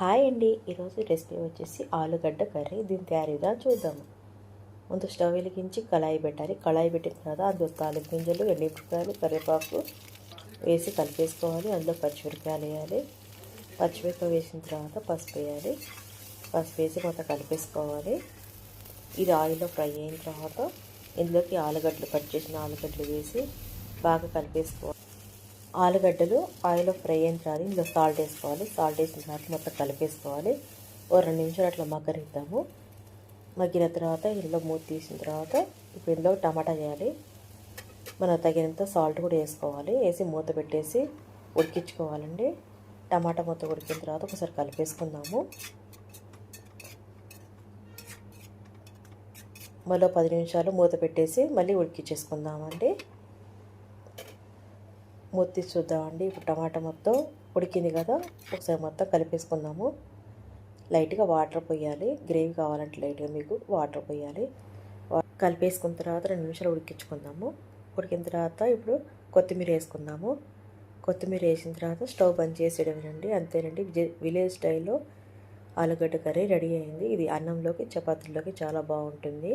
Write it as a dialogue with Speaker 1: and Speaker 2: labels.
Speaker 1: Hi అండి. ఈరోజు recipe వచ్చేసి ఆలుగడ్డ కర్రీ. దీని తయారీ విధానం చూద్దాము. ముందు స్టవ్ వెలిగించి కళాయి పెట్టాలి. కళాయి పెట్టిన తర్వాత అందులో తాలింపు గింజలు ఎండిమిరపకాయలు కరివేపాకు వేసి కలిపేసుకోవాలి. అందులో పచ్చిమిరపకాయలు వేయాలి. పచ్చిమిరపకాయ వేసిన తర్వాత పసుపు వేయాలి. పసుపు వేసి మొత్తం కలిపేసుకోవాలి. ఇది ఆయిల్లో ఫ్రై అయిన తర్వాత ఇందులోకి ఆలుగడ్డలు కట్ చేసిన ఆలుగడ్డలు వేసి బాగా కలిపేసుకోవాలి. ఆలుగడ్డలు ఆయిల్లో ఫ్రై అయిన తర్వాత ఇందులో సాల్ట్ వేసుకోవాలి. సాల్ట్ వేసిన తర్వాత మొత్తం కలిపేసుకోవాలి. ఓ రెండు నిమిషాలు అట్లా మగ్గనిద్దాము. మగ్గిన తర్వాత ఇందులో మూత తీసిన తర్వాత ఇప్పుడు ఇందులో టమాటా వేయాలి. మనం తగినంత సాల్ట్ కూడా వేసుకోవాలి. వేసి మూత పెట్టేసి ఉడికించుకోవాలండి. టమాటా మొత్తం ఉడికిన తర్వాత ఒకసారి కలిపేసుకుందాము. మళ్ళీ పది నిమిషాలు మూత పెట్టేసి మళ్ళీ ఉడికించేసుకుందామండి. మూతి చూద్దామండి ఇప్పుడు టమాటా మొత్తం ఉడికింది కదా ఒకసారి మొత్తం కలిపేసుకుందాము. లైట్గా వాటర్ పోయాలి. గ్రేవీ కావాలంటే లైట్గా మీకు వాటర్ పోయాలి. కలిపేసుకున్న తర్వాత రెండు నిమిషాలు ఉడికించుకుందాము. ఉడికిన తర్వాత ఇప్పుడు కొత్తిమీర వేసుకుందాము. కొత్తిమీర వేసిన తర్వాత స్టవ్ బంద్ చేసేయడమేనండి. అంతేనండి. విలేజ్ స్టైల్లో ఆలుగడ్డ కర్రీ రెడీ అయింది. ఇది అన్నంలోకి చపాతీల్లోకి చాలా బాగుంటుంది.